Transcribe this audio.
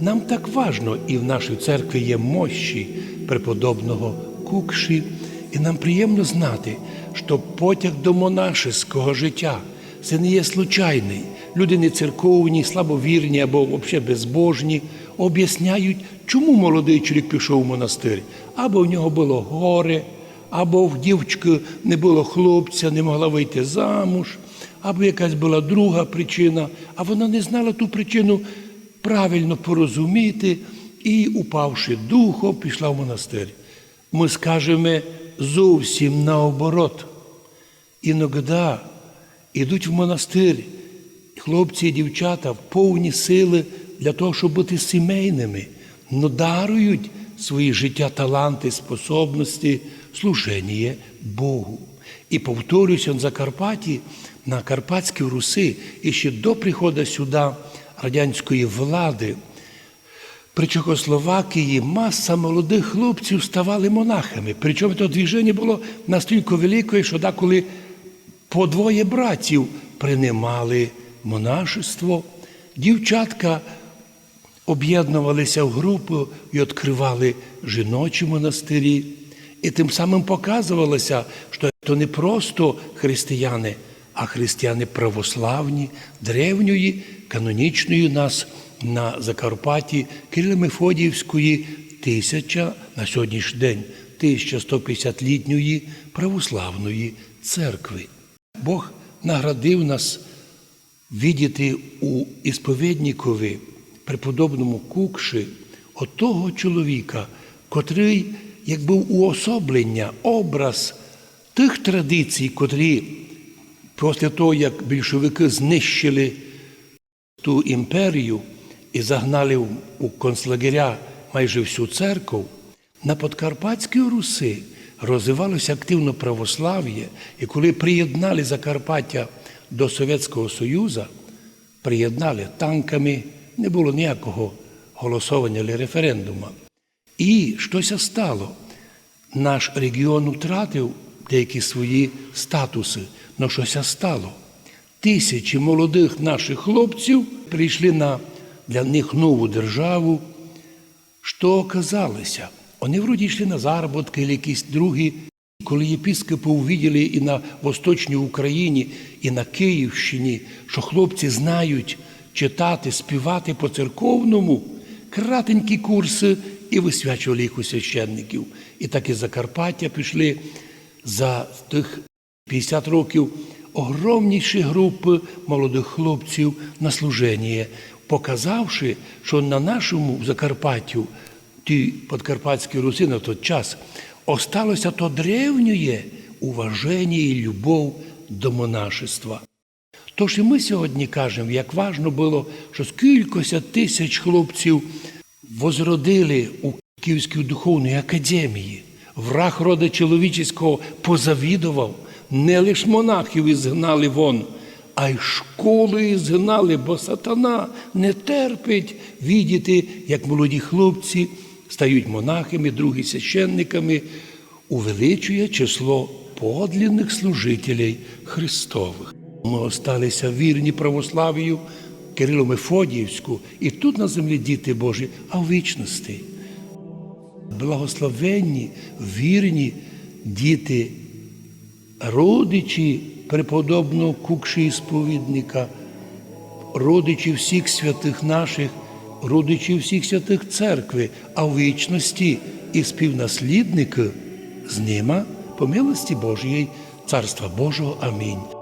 Нам так важно, і в нашій церкві є мощі преподобного Кукші, і нам приємно знати, що потяг до монашеського життя це не є случайний. Люди не церковні, слабовірні або взагалі безбожні об'ясняють, чому молодий чоловік пішов у монастир. Або в нього було горе, або в дівчинки не було хлопця, не могла вийти замуж, або якась була друга причина, а вона не знала ту причину правильно порозуміти і, упавши духом, пішла в монастир. Ми скажемо зовсім наоборот. Іноді йдуть в монастир хлопці і дівчата в повні сили для того, щоб бути сімейними, но дарують свої життя, таланти, способності, служення Богу. І повторюся, в Закарпатті, на Карпатській Руси, і ще до приходу сюди радянської влади, при Чехословакії маса молодих хлопців ставали монахами. Причому це движення було настільки велике, що деколи по двоє братів приймали монашество. Дівчатка об'єднувалися в групу і відкривали жіночі монастирі. І тим самим показувалося, що це не просто християни, а християни православні, древньої, канонічної нас на Закарпатті Кирило-Мефодіївської тисяча на сьогоднішній день 1150-літньої православної церкви. Бог наградив нас видіти у ісповідникові, преподобному Кукші, отого чоловіка, котрий як був уособлення, образ тих традицій, котрі після того, як більшовики знищили ту імперію і загнали у концлагеря майже всю церкву, на Подкарпатській Руси розвивалося активно православ'я, і коли приєднали Закарпаття до Совєтського Союзу, приєднали танками, не було ніякого голосування чи референдуму. І щось стало. Наш регіон втратив деякі свої статуси, але щось стало. Тисячі молодих наших хлопців прийшли на для них нову державу. Що оказалося? Вони вроді йшли на заробітки, якісь другі. Коли єпіскопи увиділи і на Восточній Україні, і на Київщині, що хлопці знають читати, співати по церковному, кратенькі курси і висвячували їх у священників. І так із Закарпаття пішли за тих 50 років огромніші групи молодих хлопців на служення, показавши, що на нашому Закарпаттю, ті подкарпатські руси на той час, осталося то древнє уваження і любов до монашества. Тож і ми сьогодні кажемо, як важно було, що скількося тисяч хлопців возродили у Київській духовній академії. Враг рода чоловічого позавідував, не лише монахів ізгнали вон, а й школи ізгнали, бо сатана не терпить відіти, як молоді хлопці стають монахами, другі священниками, увеличує число подлинних служителей Христових. Ми осталися вірні православію Кирило Мефодіївську, і тут на землі діти Божі, а в вічності. Благословенні, вірні діти, родичі преподобного Кукші і сповідника, родичі всіх святих наших, родичі всіх святих церкви, а в вічності і співнаслідники з ними по милості Божої, Царства Божого. Амінь.